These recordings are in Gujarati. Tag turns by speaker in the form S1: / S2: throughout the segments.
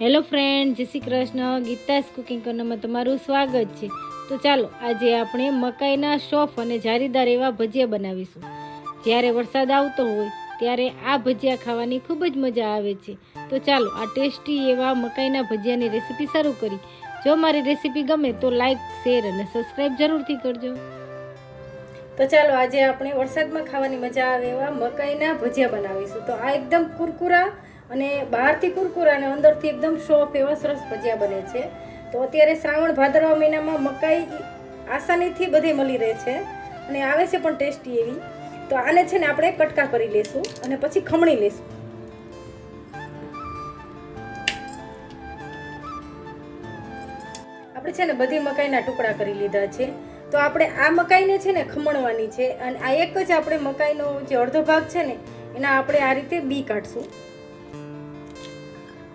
S1: Hello friend, Jai Shri Krishna. Gita's cooking કોર્નરમાં તમારું સ્વાગત છે. તો ચાલો, આજે આપણે મકાઈના સોફ અને જારીદાર એવા ભજીયા બનાવીશું. જ્યારે વરસાદ આવતો હોય, ત્યારે આ ભજીયા ખાવાની ખૂબ જ મજા આવે છે. તો ચાલો, આ ટેસ્ટી એવા મકાઈના ભજીયાની રેસીપી શરૂ કરી. જો મારી રેસીપી ગમે તો લાઈક, શેર અને સબસ્ક્રાઈબ જરૂરથી કરજો. તો ચાલો આજે આપણે વરસાદમાં ખાવાની મજા આવે એવા મકાઈના ભજીયા બનાવીશું. તો આ એકદમ કુરકુરા અને બહારથી કુરકુરા અને અંદરથી એકદમ સોફ્ટ એવા સરસ ભજીયા બને છે. તો અત્યારે શ્રાવણ ભાદરવા મહિનામાં મકાઈ આસાનીથી બધે મળી રહે છે અને આવે છે પણ ટેસ્ટી એવી. તો આને છે ને આપણે કટકા કરી લેશું અને પછી ખમણી લેશું. આપણે છે ને બધી મકાઈના ટુકડા કરી લીધા છે. તો આપણે આ મકાઈને છે ને ખમણવાની છે અને આ એક જ આપણે મકાઈનો જે અડધો ભાગ છે ને, એના આપણે આ રીતે બી કાઢશું.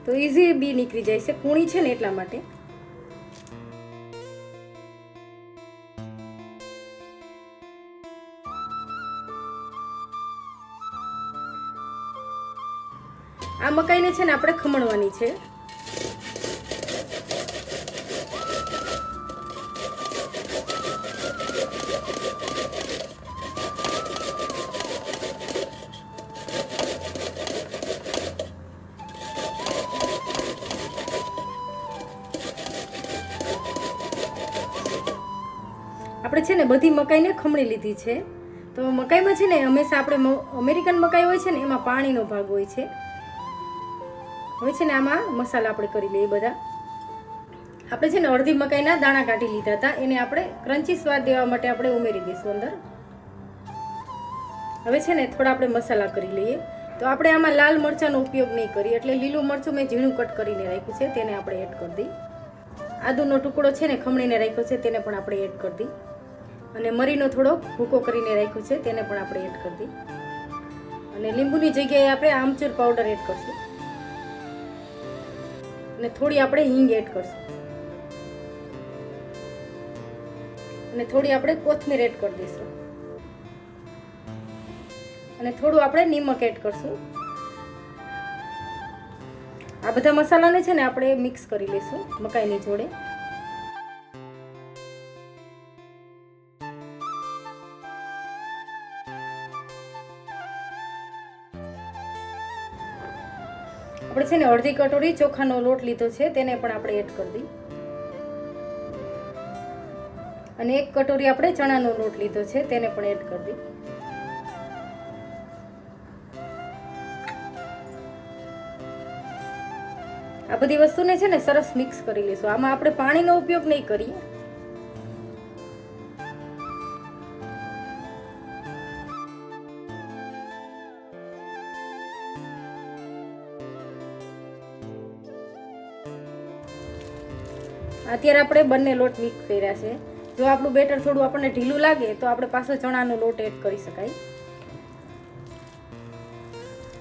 S1: તો ઇઝી બી નીકળી જાય છે, કૂણી છે ને એટલા માટે. આ મકાઈને છે ને આપણે ખમણવાની છે. આપણે છે ને બધી મકાઈને ખમણી લીધી છે. તો મકાઈમાં છે ને હંમેશા આપણે અમેરિકન મકાઈ હોય છે ને એમાં પાણીનો ભાગ હોય છે. હવે છે ને આમાં મસાલા આપણે કરી લઈએ બધા. આપણે છે ને અડધી મકાઈના દાણા કાઢી લીધા હતા. એને આપણે ક્રન્ચી સ્વાદ દેવા માટે આપણે ઉમેરી દઈશું અંદર. હવે છે ને થોડા આપણે મસાલા કરી લઈએ. તો આપણે આમાં લાલ મરચાંનો ઉપયોગ નહીં કરીએ. એટલે લીલું મરચું મેં ઝીણું કટ કરીને રાખ્યું છે. તેને આપણે એડ કરી દઈએ. આદુનો ટુકડો છે ને ખમણીને રાખ્યો છે. તેને પણ આપણે એડ કરી દઈ અને મરીનો થોડો ભૂકો કરીને રાખ્યો છે, તેને પણ આપણે એડ કરી દઈએ. અને લીંબુની જગ્યાએ આપણે આમચૂર પાવડર એડ કરશું. અને થોડી આપણે હિંગ એડ કરશું. અને થોડી આપણે કોથમીર એડ કરી દઈશું. અને થોડું આપણે નિમક એડ કરશું. આ બધા મસાલાને છે ને આપણે મિક્સ કરી લઈશું મકાઈની જોડે. આપણે છે ને અડધી કટોરી ચોખાનો લોટ લીધો છે, તેને પણ આપણે એડ કરી દઈએ. અને એક કટોરી આપણે ચણાનો લોટ લીધો છે, તેને પણ એડ કરી દઈએ. આ બધી વસ્તુને છે ને સરસ મિક્સ કરી લઈશું. આમાં આપણે પાણીનો ઉપયોગ નહીં કરીએ. અત્યારે આપણે બંને લોટ મિક્સ કર્યા છે. જો આપણું બેટર થોડું આપણને ઢીલું લાગે, તો આપણે પાછો ચણાનો લોટ એડ કરી શકાય.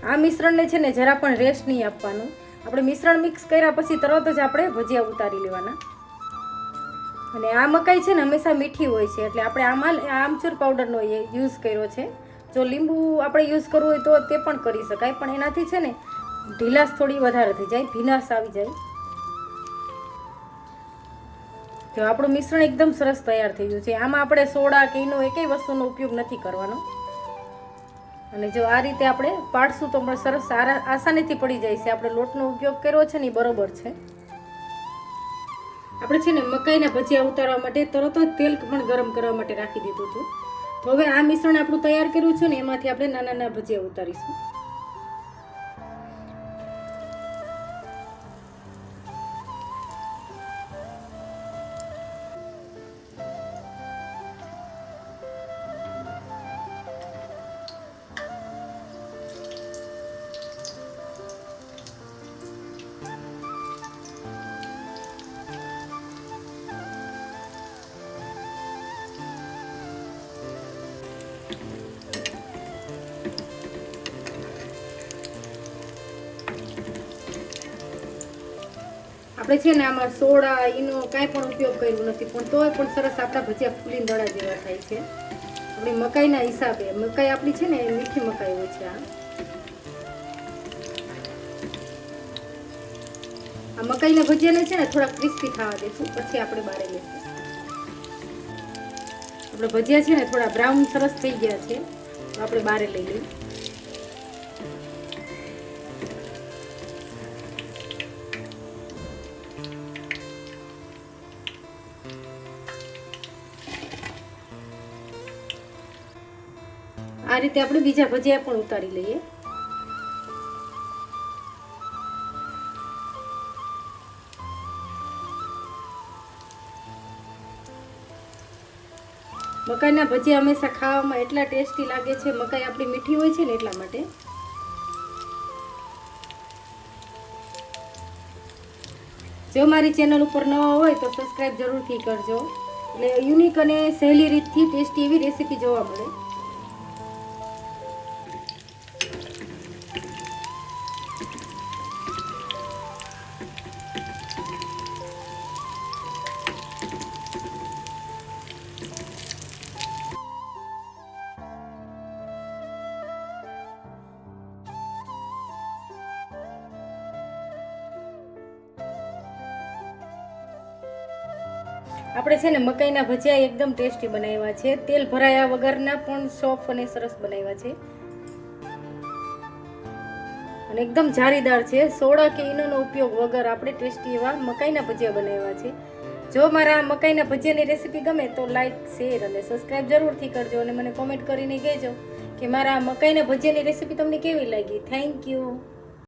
S1: આ મિશ્રણને છે ને જરા પણ રેસ્ટ નહીં આપવાનું. આપણે મિશ્રણ મિક્સ કર્યા પછી તરત જ આપણે ભજીયા ઉતારી લેવાના. અને આ મકાઈ છે ને હંમેશા મીઠી હોય છે, એટલે આપણે આમાં આમચૂર પાવડરનો યુઝ કર્યો છે. જો લીંબુ આપણે યુઝ કરવું હોય તો તે પણ કરી શકાય, પણ એનાથી છે ને ઢીલાશ થોડી વધારે થઈ જાય, ભીનાશ આવી જાય. જો આપણું મિશ્રણ એકદમ સરસ તૈયાર થઈ ગયું છે. આમાં આપણે સોડા કે એનો એકેય વસ્તુનો ઉપયોગ નથી કરવાનો. અને જો આ રીતે આપણે પાડશું તો પણ સરસ સારા આસાનીથી પડી જાય છે. આપણે લોટનો ઉપયોગ કર્યો છે ને બરોબર છે. આપણે છે ને મકાઈના ભજીયા ઉતારવા માટે તરત જ તેલ પણ ગરમ કરવા માટે રાખી દીધું હતું. તો હવે આ મિશ્રણ આપણું તૈયાર કર્યું છે ને એમાંથી આપણે નાના નાના ભજીયા ઉતારીશું. આપણે છે ને આમાં સોડા એનો કાંઈ પણ ઉપયોગ કર્યો નથી, પણ તોય પણ સરસ આપણા ભજીયા ફૂલીને દડા જેવા થાય છે. આપણે મકાઈના હિસાબે, મકાઈ આપણી છે ને, મીઠી મકાઈ હોય છે આ. આ મકાઈના ભજીયાને છે ને થોડા ક્રિસ્પી થવા દઈશું પછી આપણે બારે લઈશું આપણે ભજીયા છે ને થોડા બ્રાઉન સરસ થઈ ગયા છે આપણે બારે લઈ લઈએ આ રીતે આપણે બીજા ભજીયા પણ ઉતારી લઈએ. મકાઈના ભજીયા હંમેશા ખાવામાં એટલા ટેસ્ટી લાગે છે, મકાઈ આપણી મીઠી હોય છે ને એટલા માટે. જો મારી ચેનલ ઉપર નવા હોય તો સબસ્ક્રાઈબ જરૂરથી કરજો. એટલે યુનિક અને સહેલી રીતથી ટેસ્ટી એવી રેસીપી જોવા મળે. આપણે છે ને મકાઈના ભજીયા એકદમ ટેસ્ટી બનાવ્યા છે. તેલ ભરાયા વગરના પણ સોફ્ટ અને સરસ બનાવ્યા છે. અને એકદમ જારીદાર છે. સોડા કે ઈનોનો ઉપયોગ વગર આપણે ટેસ્ટી એવા મકાઈના ભજીયા બનાવ્યા છે. જો મારા મકાઈના ભજીયાની રેસીપી ગમે તો લાઇક શેર અને સબસ્ક્રાઈબ જરૂરથી કરજો અને મને કોમેન્ટ કરીને કહેજો કે મારા મકાઈના ભજીયાની રેસીપી તમને કેવી લાગી? Thank you